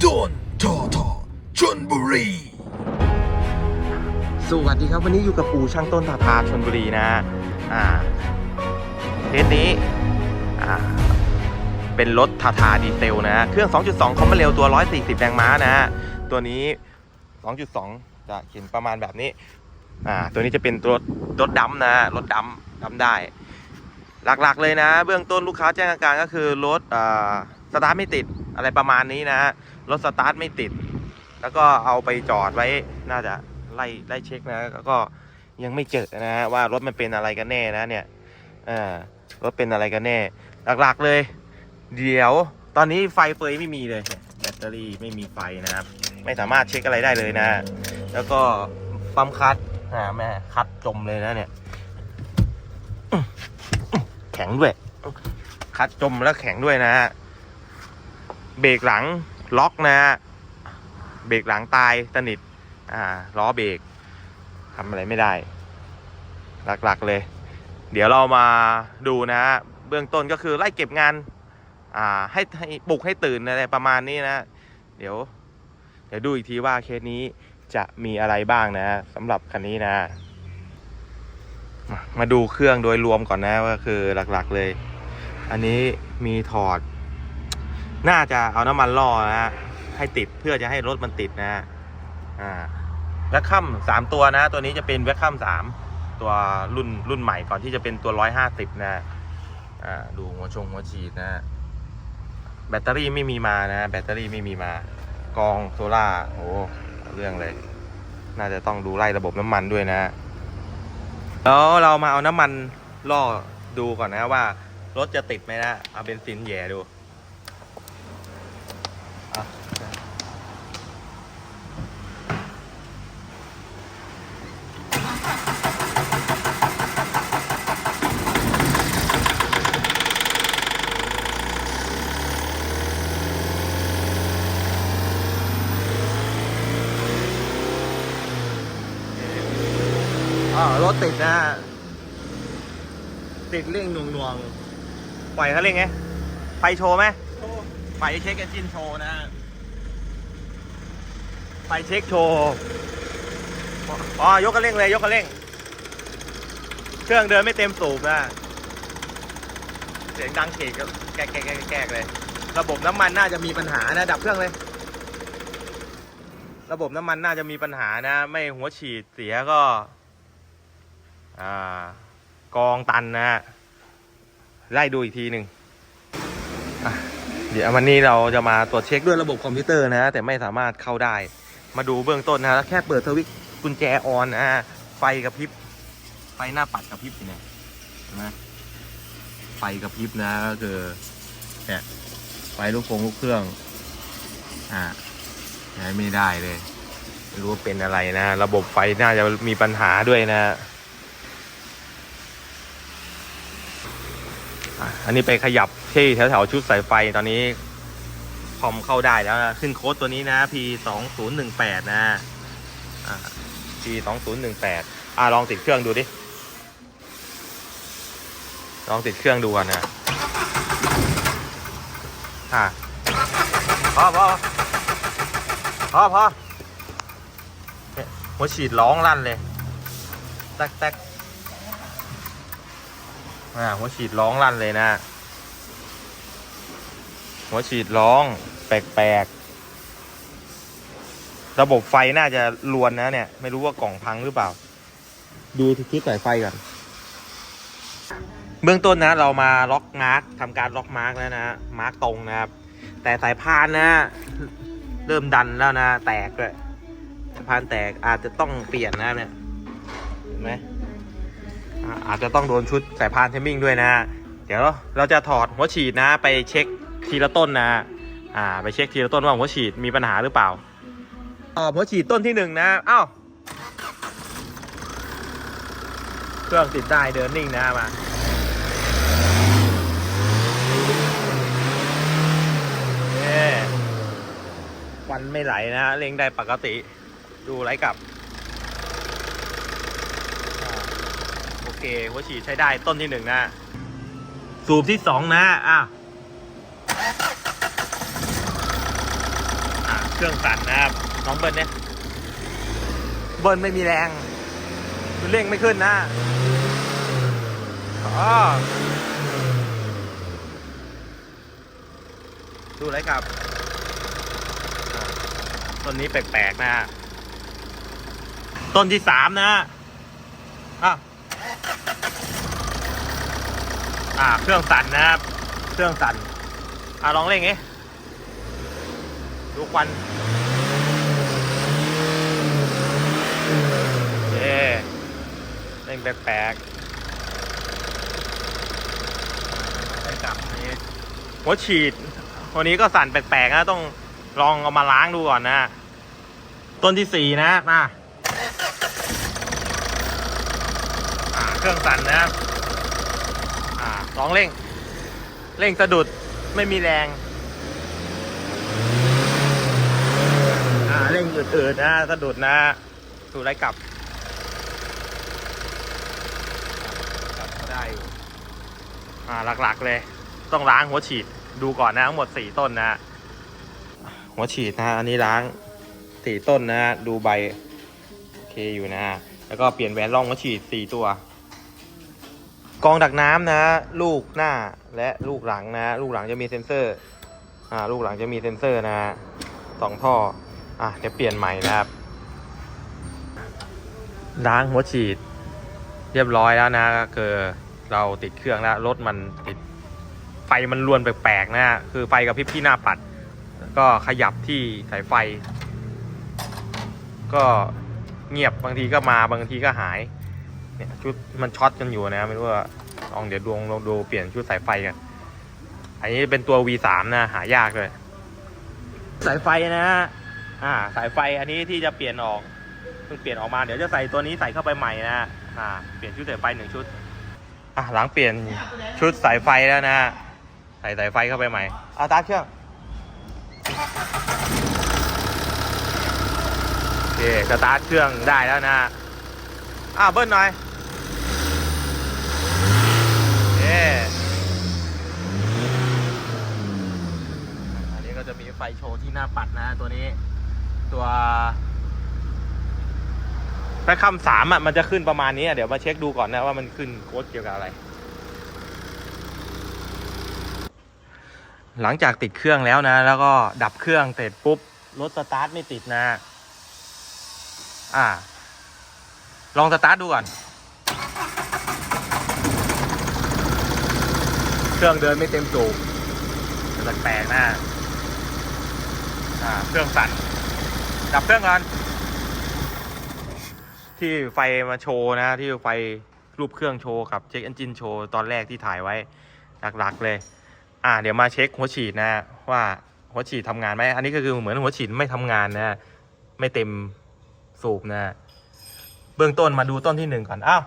โดนทอทอชนบุรี สวัสดีครับวันนี้อยู่กับปู่ช่างต้นทาทาชนบุรีนะอ่าเคสนี้อ่าเป็นรถทาทาดีเซลนะ เครื่อง 2.2 คอมเบเร็วตัว 140 แรงม้านะ ตัวนี้ 2.2 จะเขียนประมาณแบบนี้อ่าตัวนี้จะเป็นรถรถดำนะรถดำดำได้ หลักๆเลยนะ เบื้องต้นลูกค้าแจ้งอาการก็คือรถอ่า สตาร์ทไม่ติดอะไรประมาณนี้นะรถสตาร์ทไม่ติด แล้วก็เอาไปจอดไว้น่าจะไล่ไล่เช็คนะแล้วก็ยังไม่เจอนะว่ารถมันเป็นอะไรกันแน่นะเนี่ยอ่ารถเป็นอะไรกันแน่ หลักๆเลย เดี๋ยวตอนนี้ไฟเฟยไม่มีเลย แบตเตอรี่ไม่มีไฟนะครับ ไม่สามารถเช็คอะไรได้เลยนะ แล้วก็ปั๊มคัดอ่าแม่คัดจมเลยนะเนี่ยแข็งด้วย คัดจมแล้วแข็งด้วยนะฮะ เบรกหลังล็อกนะฮะเบรกหลังตายสนิทอ่าล้อเบรกทำอะไรไม่ได้ หลักๆเลย เดี๋ยวเรามาดูนะฮะเบื้องต้นก็คือไล่เก็บงานอ่าให้ให้ปลุกให้ตื่นอะไรประมาณนี้นะ เดี๋ยว เดี๋ยวดูอีกทีว่าเคสนี้จะมีอะไรบ้างนะสำหรับคันนี้นะ มามาดูเครื่องโดยรวมก่อนนะว่าคือหลักๆเลย อันนี้มีถอด น่าจะเอาน้ำมันล่อนะฮะให้ติดเพื่อจะให้รถมันติดนะฮะอ่าแวคคัมสามตัวนะ ตัวนี้จะเป็นแวคคัมสามตัวรุ่นรุ่นใหม่ก่อนที่จะเป็นตัวร้อยห้าสิบนะอ่าดูหัวชงหัวฉีดนะแบตเตอรี่ไม่มีมานะ แบตเตอรี่ไม่มีมา กองโซล่าโอ้เรื่องเลย น่าจะต้องดูไล่ระบบน้ำมันด้วยนะแล้วเรามาเอาน้ำมันล่อดูก่อนนะว่ารถจะติดไหมนะ เอาเบนซินแย่ดู ถติดนะติดเร่งหน่วงหน่วงๆปล่อยเขาเร่งไงไฟโชว์ไหมไฟเช็คเอนจินโชว์นะไฟเช็คโชว์อ๋อยกกระเร่งเลยยกกระเร่ง เครื่องเดินไม่เต็มสูบนะเสียงดังเขกก็แกกแกกแกกแกกเลย ระบบน้ำมันน่าจะมีปัญหานะ ดับเครื่องเลย ระบบน้ำมันน่าจะมีปัญหานะ ไม่หัวฉีดเสียก็ อ่ากองตันนะฮะไล่ดูอีกทีหนึ่งเดี๋ยววันนี้เราจะมาตรวจเช็คด้วยระบบคอมพิวเตอร์นะ แต่ไม่สามารถเข้าได้ มาดูเบื้องต้นนะแค่เปิดสวิตช์กุญแจออนนะฮะไฟกระพริบ ไฟหน้าปัดกระพริบเนี่ยเห็นไหมไฟกระพริบนะก็คือเนี่ยไฟลูกโป่งลูกเครื่อง อ่าใช้ไม่ได้เลยไม่รู้ว่าเป็นอะไรนะ ระบบไฟน่าจะมีปัญหาด้วยนะ อันนี้ไปขยับที่แถวๆชุดสายไฟตอนนี้คอมเข้าได้แล้วนะขึ้นโค้ดตัวนี้นะ P สองศูนย์หนึ่งแปดนะ P สองศูนย์หนึ่งแปดอ่าลองติดเครื่องดูดิ ลองติดเครื่องดูก่อนนะอ่าพอพอพอพอเนี่ยหัวฉีดร้องลั่นเลย แตกแตก อ่าหัวฉีดร้องลั่นเลยนะ หัวฉีดร้องแปลกๆ ระบบไฟน่าจะลวนนะเนี่ย ไม่รู้ว่ากล่องพังหรือเปล่า ดูที่คลิปสายไฟก่อน เบื้องต้นนะ เรามาล็อกมาร์กทำการล็อกมาร์กแล้วนะ มาร์กตรงนะครับ แต่สายพานนะ เริ่มดันแล้วนะ แตกเลยสายพานแตกอาจจะต้องเปลี่ยนนะเนี่ย เห็นไหม อาจจะต้องโดนชุดสายพานเทมมิ่งด้วยนะ เดี๋ยวเราจะถอดหัวฉีดนะไปเช็คทีละต้นนะอ่าไปเช็คทีละต้นว่าหัวฉีดมีปัญหาหรือเปล่าอ๋อหัวฉีดต้นที่หนึ่งนะอ้าวเครื่องติดได้เดินนิ่งนะมาควันไม่ไหลนะเร่งได้ปกติ ดูไหลกลับ โอ เคหัวฉีดใช้ได้ต้นที่หนึ่งนะ สูบที่สองนะอะอะเครื่องสั่นนะครับน้องเบิร์นเนี่ยเบิร์นไม่มีแรงเร่งไม่ขึ้นนะอ๋อดูอะไรครับอ่าต้นนี้แปลกๆนะฮะต้นที่สามนะฮะอะ อ่า เครื่องสั่นนะครับ เครื่องสั่น อะลองเร่งงี้ดูควันเย้เร่งแปลกๆไปกลับนี้หัวฉีดวันนี้ก็สั่นแปลกๆนะ ต้องลองเอามาล้างดูก่อนนะ ต้นที่สี่นะมาอ่าเครื่องสั่นนะครับ อ่าลองเร่ง เร่งสะดุดไม่มีแรง อ่าเร่งอืดๆนะสะดุดนะดูไรกลับกลับก็ได้อยู่อ่าหลักๆเลย ต้องล้างหัวฉีดดูก่อนนะทั้งหมดสี่ต้นนะ หัวฉีดนะ อันนี้ล้างสี่ต้นนะ ดูใบ โอเคอยู่นะ แล้วก็เปลี่ยนแหวนร่องหัวฉีดสี่ตัว กองดักน้ำนะ ลูกหน้าและลูกหลังนะ ลูกหลังจะมีเซ็นเซอร์ อ่า ลูกหลังจะมีเซ็นเซอร์นะสองท่อ อะเดี๋ยวเปลี่ยนใหม่นะครับ ล้างหัวฉีด เรียบร้อยแล้วนะก็คือเราติดเครื่องแล้วรถมันติดไฟมันรวนแปลกๆนะ คือไฟกับพริบที่หน้าปัด ก็ขยับที่สายไฟ ก็เงียบบางทีก็มาบางทีก็หาย เนี่ยชุดมันช็อตกันอยู่นะไม่รู้ว่าลองเดี๋ยวดวงลองดูเปลี่ยนชุดสายไฟกัน อันนี้เป็นตัว V3 นะหายากเลย สายไฟนะฮะอ่า สายไฟอันนี้ที่จะเปลี่ยนออกเพิ่งเปลี่ยนออกมาเดี๋ยวจะใส่ตัวนี้ใส่เข้าไปใหม่นะอ่า เปลี่ยนชุดสายไฟหนึ่งชุด อะหลังเปลี่ยนชุดสายไฟแล้วนะใส่สายไฟเข้าไปใหม่เอาตาร์ทเครื่องโอเคสตาร์ทเครื่องได้แล้วนะอ้าวเบิ้ลหน่อยเย้อันนี้ก็จะมี ไฟโชว์ที่หน้าปัดนะตัวนี้ ตัวถ้าคำสามอะมันจะขึ้นประมาณนี้เดี๋ยวมาเช็คดูก่อนนะว่ามันขึ้นโค้ดเกี่ยวกับอะไร หลังจากติดเครื่องแล้วนะ แล้วก็ดับเครื่องเสร็จปุ๊บรถสตาร์ทไม่ติดนะ อ่า ลองสตาร์ทดูก่อน เครื่องเดินไม่เต็มสูบแปลกๆนะ เครื่องสั่น ดับเครื่องก่อนที่ไฟมาโชว์นะ ที่ไฟรูปเครื่องโชว์กับเช็คเอนจินโชว์ตอนแรกที่ถ่ายไว้หลักๆเลย อ่า เดี๋ยวมาเช็คหัวฉีดนะ ว่าหัวฉีดทำงานไหมอันนี้ก็คือเหมือนหัวฉีดไม่ทำงานนะ ไม่เต็มสูบนะ เบื้องต้นมาดูต้นที่หนึ่งก่อน อ้าว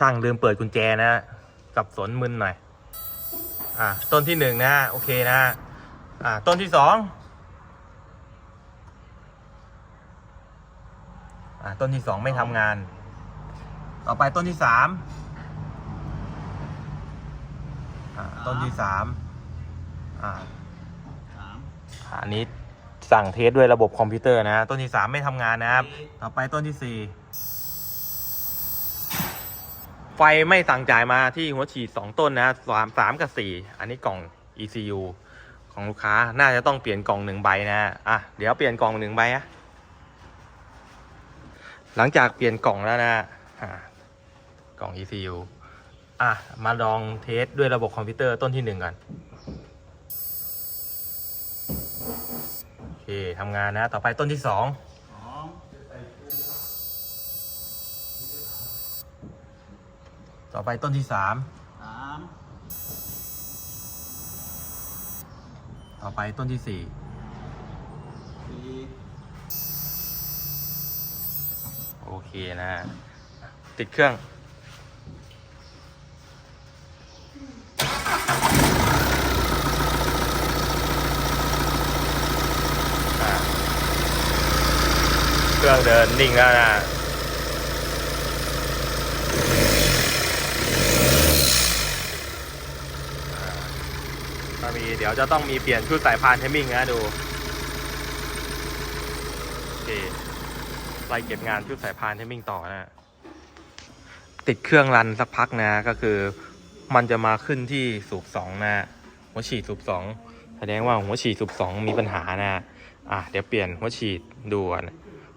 ช่างลืมเปิดกุญแจนะ กับสนมึนหน่อย อ่า ต้นที่หนึ่งนะ โอเคนะ อ่า ต้นที่สองอ่า ต้นที่สองไม่ทำงาน ต่อไปต้นที่สามอ่า ต้นที่สามอ่าอันนี้สั่งเทสด้วยระบบคอมพิวเตอร์นะ ต้นที่สามไม่ทำงานนะครับ ต่อไปต้นที่สี่ ไฟไม่สั่งจ่ายมาที่หัวฉีดสองต้นนะสามสามกับสี่อันนี้กล่อง ECU ของลูกค้าน่าจะต้องเปลี่ยนกล่องหนึ่งใบนะอะเดี๋ยวเปลี่ยนกล่องหนึ่งใบอะหลังจากเปลี่ยนกล่องแล้วนะกล่อง ECU อะมาลองเทสด้วยระบบคอมพิวเตอร์ต้นที่หนึ่งก่อนโอเคทำงานนะ ต่อไปต้นที่สอง ต่อไปต้นที่สาม สามต่อไปต้นที่สี่ สี่โอเคนะติดเครื่องอะเครื่องเดินนิ่งแล้วนะ มี เดี๋ยวจะต้องมีเปลี่ยนชุดสายพานเทมมิ่งนะดู โอเคไล่เก็บงานชุดสายพานเทมมิ่งต่อนะติดเครื่องรันสักพักนะ ก็คือ มันจะมาขึ้นที่สูบสองนะหัวฉีดสูบสองแสดงว่าหัวฉีดสูบสองมีปัญหานะอะเดี๋ยวเปลี่ยนหัวฉีดดูก่อน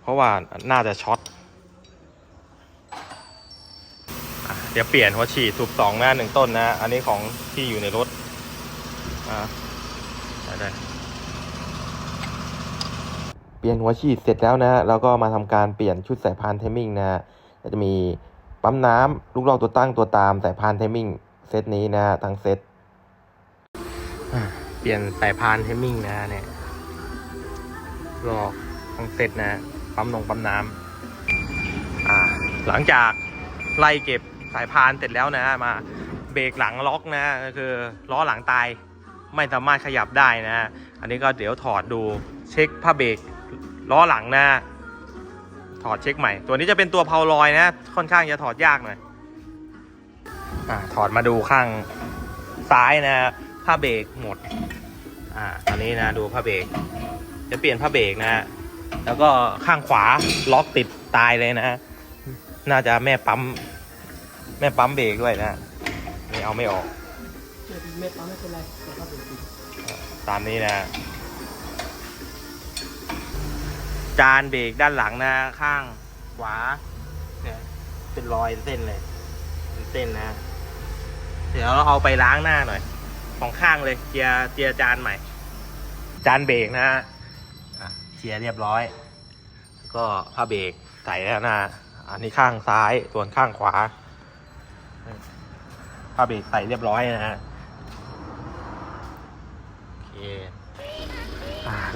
เพราะว่าน่าจะช็อตเดี๋ยวเปลี่ยนหัวฉีดสูบสองนะหนึ่งต้นนะ อันนี้ของที่อยู่ในรถ อะได้ได้เปลี่ยนหัวฉีดเสร็จแล้วนะแล้วก็มาทำการเปลี่ยนชุดสายพานเทมมิ่งนะจะมีปั๊มน้ำลูกลอกตัวตั้งตัวตามสายพานเทมมิ่งเซตนี้นะทั้งเซตอะเปลี่ยนสายพานเทมมิ่งนะเนี่ยลอกทั้งเซตนะปั๊มลงปั๊มน้ำอ่าหลังจากไล่เก็บสายพานเสร็จแล้วนะมาเบรกหลังล็อกนะก็คือล้อหลังตาย ไม่สามารถขยับได้นะฮะอันนี้ก็เดี๋ยวถอดดูเช็คผ้าเบรกล้อหลังนะถอดเช็คใหม่ ตัวนี้จะเป็นตัวเพาลอยนะ ค่อนข้างจะถอดยากหน่อยอ่าถอดมาดูข้างซ้ายนะผ้าเบรกหมดอ่าตอนนี้นะดูผ้าเบรกจะเปลี่ยนผ้าเบรกนะฮะแล้วก็ข้างขวาล็อกติดตายเลยนะน่าจะแม่ปั๊ม แม่ปั๊มเบรกด้วยนะไม่เอาไม่ออกเม็ดปั๊มไม่เป็นไร ตามนี้นะ จานเบรกด้านหลังนะ ข้างขวาเนี่ยเป็นรอยเส้นเลยเป็นเส้นนะ เดี๋ยวเราเอาไปล้างหน้าหน่อยของข้างเลยเจียเจียจานใหม่ จานเบรกนะฮะเจียเรียบร้อย ก็ผ้าเบรกใส่แล้วนะอันนี้ข้างซ้ายส่วนข้างขวาผ้าเบรกใส่เรียบร้อยนะฮะ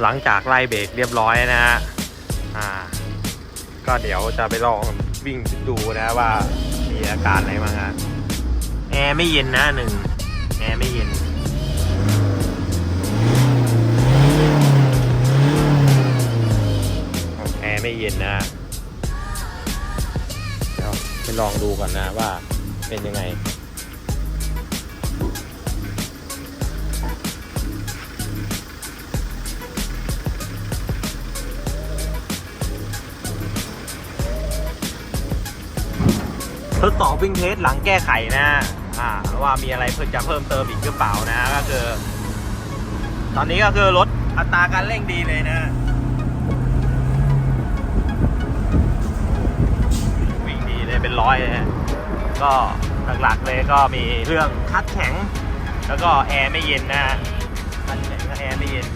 หลังจากไล่เบรกเรียบร้อยนะฮะอ่าก็เดี๋ยวจะไปลองวิ่งดูนะว่ามีอาการอะไรบ้างฮะแอร์ไม่เย็นนะหนึ่งแอร์ไม่เย็นแอร์ไม่เย็นนะเดี๋ยวไปลองดูก่อนนะว่าเป็นยังไง ทดสอบวิ่งเทสหลังแก้ไขนะอ่าว่ามีอะไรเพิ่มจะเพิ่มเติมอีกหรือเปล่านะก็คือ ตอนนี้ก็คือลดอัตราการเร่งดีเลยนะวิ่งดีเลยเป็นร้อยเลยฮะก็หลักๆเลยก็มีเรื่องคัดแข็ง แล้วก็แอร์ไม่เย็นนะคัดแข็งกับแอร์ไม่เย็น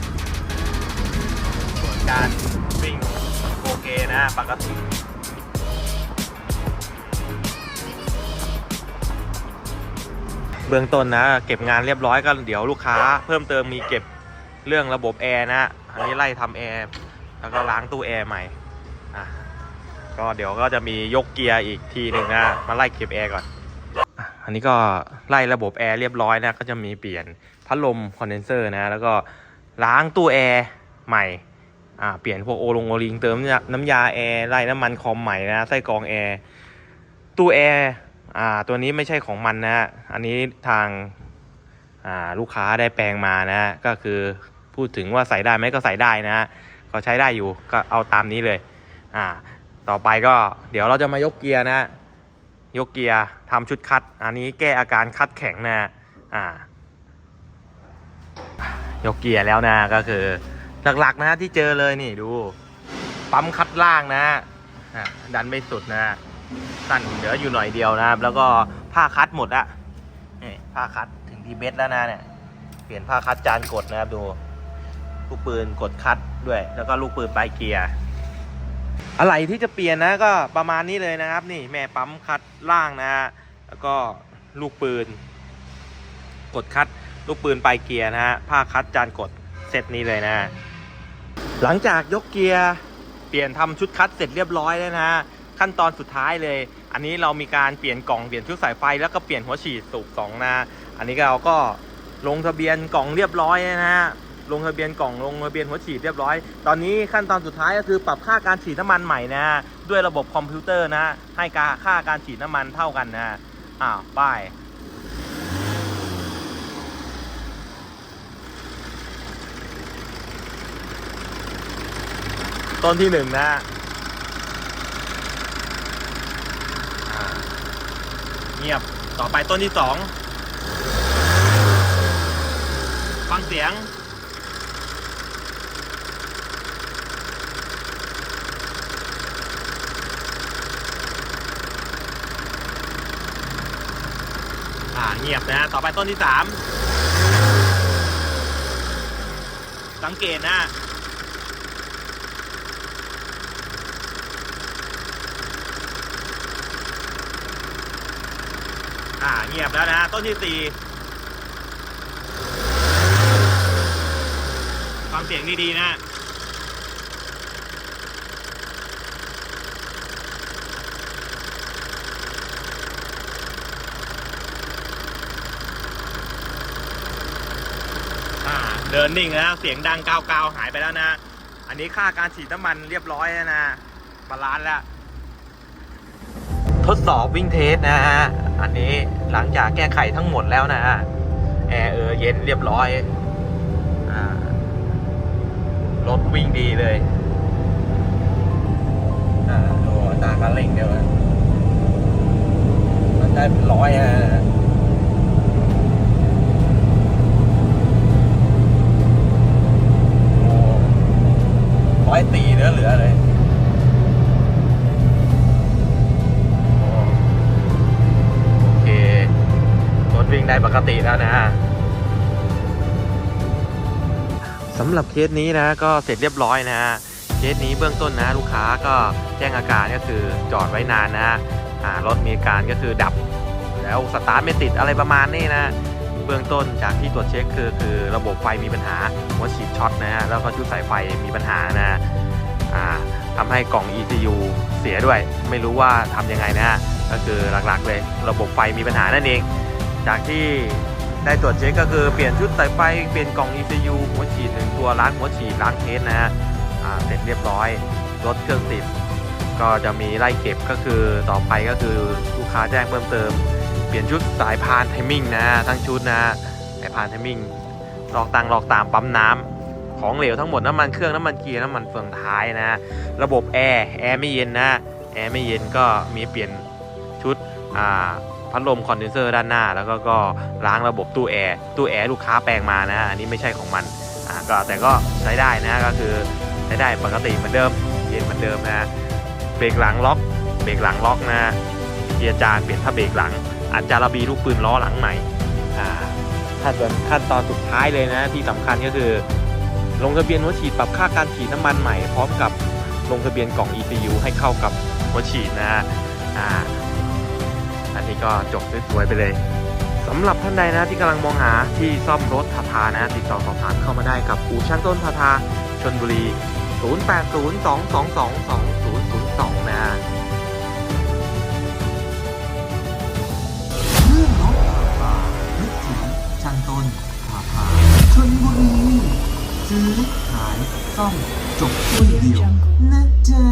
ส่วนการวิ่งโอเคนะปกติ เบื้องต้นนะ เก็บงานเรียบร้อยก็เดี๋ยวลูกค้า เพิ่มเติมมีเก็บเรื่องระบบแอร์นะอันนี้ไล่ทำแอร์แล้วก็ล้างตู้แอร์ใหม่อะก็เดี๋ยวก็จะมียกเกียร์อีกทีหนึ่งนะมาไล่เก็บแอร์ก่อนอันนี้ก็ไล่ระบบแอร์เรียบร้อยนะก็จะมีเปลี่ยนพัดลมคอนเดนเซอร์นะแล้วก็ล้างตู้แอร์ใหม่อ่าเปลี่ยนพวกโอลงโอลิงเติมน้ำยาแอร์ไล่น้ำมันคอมใหม่นะไส้กรองแอร์ตู้แอร์ อ่าตัวนี้ไม่ใช่ของมันนะ อันนี้ทางอ่าลูกค้าได้แปลงมานะ ก็คือพูดถึงว่าใส่ได้ไหมก็ใส่ได้นะก็ใช้ได้อยู่ก็เอาตามนี้เลยอ่าต่อไปก็เดี๋ยวเราจะมายกเกียร์นะ ยกเกียร์ทำชุดคัด อันนี้แก้อาการคัดแข็งนะอ่ายกเกียร์แล้วนะก็คือหลักๆนะที่เจอเลยนี่ดู ปั๊มคัดล่างนะะดันไม่สุดนะ สั้นเหลืออยู่หน่อยเดียวนะครับ แล้วก็ผ้าคัดหมดอะนี่ผ้าคัดถึงทีเบสแล้วนะเนี่ยเปลี่ยนผ้าคัดจานกดนะครับดูลูกปืนกดคัดด้วย แล้วก็ลูกปืนปลายเกียร์อะไรที่จะเปลี่ยนนะก็ประมาณนี้เลยนะครับ นี่แม่ปั๊มคัดล่างนะฮะแล้วก็ลูกปืน กดคัดลูกปืนปลายเกียร์นะฮะผ้าคัดจานกดเซตนี้เลยนะ หลังจากยกเกียร์เปลี่ยนทำชุดคัดเสร็จเรียบร้อยแล้วนะฮะ ขั้นตอนสุดท้ายเลย อันนี้เรามีการเปลี่ยนกล่องเปลี่ยนชุดสายไฟแล้วก็เปลี่ยนหัวฉีดสูบสองนะอันนี้เราก็ลงทะเบียนกล่องเรียบร้อยนะฮะลงทะเบียนกล่องลงทะเบียนหัวฉีดเรียบร้อย ตอนนี้ขั้นตอนสุดท้ายก็คือปรับค่าการฉีดน้ำมันใหม่นะ ด้วยระบบคอมพิวเตอร์นะ ให้กาค่าการฉีดน้ำมันเท่ากันนะอ้าวป้ายต้นที่หนึ่งนะ เงียบต่อไปต้นที่สองฟังเสียง อ่าเงียบนะ ต่อไปต้นที่สามสังเกตนะ อ่าเงียบแล้วนะ ต้นที่สี่ฟังเสียงดีๆนะเดินนิ่งแล้วเสียงดังกาวๆหายไปแล้วนะ อันนี้ค่าการฉีดน้ำมันเรียบร้อยแล้วนะบาลานซ์แล้ว ทดสอบวิ่งเทสนะฮะ อันนี้หลังจากแก้ไขทั้งหมดแล้วนะฮะแอร์เออเย็นเรียบร้อยรถวิ่งดีเลยอ่าดูตาการเร่งเดียวมันได้เป็นร้อยฮะร้อยตีเหลือเหลือเลย วิ่งได้ปกติแล้วนะสำหรับเคสนี้นะก็เสร็จเรียบร้อยนะฮะเคสนี้เบื้องต้นนะลูกค้าก็แจ้งอาการก็คือจอดไว้นานนะอ่ารถมีอาการก็คือดับ แล้วสตาร์ทไม่ติดอะไรประมาณนี้นะเบื้องต้นจากที่ตรวจเช็คคือคือระบบไฟมีปัญหาหัวฉีดช็อตนะฮะแล้วก็ชุดสายไฟมีปัญหานะอ่าทำให้กล่อง ECU เสียด้วย ไม่รู้ว่าทำยังไงนะฮะก็คือหลักๆเลยระบบไฟมีปัญหานั่นเอง จากที่ได้ตรวจเช็คก็คือเปลี่ยนชุดสายไฟเปลี่ยนกล่อง ECU หัวฉีดหนึ่งตัวล้างหัวฉีดล้างเทสนะฮะเสร็จเรียบร้อยรถเครื่องติด ก็จะมีไล่เก็บก็คือต่อไปก็คือลูกค้าแจ้งเพิ่มเติม เปลี่ยนชุดสายพานไทมิ่งนะทั้งชุดนะสายพานไทมิ่งหลอกตังหลอกตามปั๊มน้ำของเหลวทั้งหมดน้ำมันเครื่องน้ำมันเกียร์น้ำมันเฟืองท้ายนะ ระบบแอร์แอร์ไม่เย็นนะแอร์ไม่เย็นก็มีเปลี่ยนชุดอ่า พัดลมคอนเดนเซอร์ด้านหน้า แล้วก็ก็ล้างระบบตู้แอร์ตู้แอร์ลูกค้าแปลงมานะอันนี้ไม่ใช่ของมันอ่าก็แต่ก็ใช้ได้นะก็คือใช้ได้ปกติเหมือนเดิมเย็นเหมือนเดิมนะเบรกหลังล็อกเบรกหลังล็อกนะเกียร์จานเปลี่ยนผ้าเบรกหลังอัดจาระบีลูกปืนล้อหลังใหม่อ่าขั้นตอนขั้นตอนสุดท้ายเลยนะที่สำคัญก็คือ ลงทะเบียนหัวฉีดปรับค่าการฉีดน้ำมันใหม่พร้อมกับลงทะเบียนกล่อง ECU ให้เข้ากับหัวฉีดนะอ่า อันนี้ก็จบสวยๆไปเลยสำหรับท่านใดนะที่กำลังมองหาที่ซ่อมรถทาทานะติดต่อสอบถามเข้ามาได้กับอู่ช่างต้นทาทาชนบุรี 0802222002 นะเรื่องรถผ่าผ่านึกถึงช่างต้นผ่าผาชนบุรีซื้อขายซ่อมจบที่เดียวนะจ๊ะ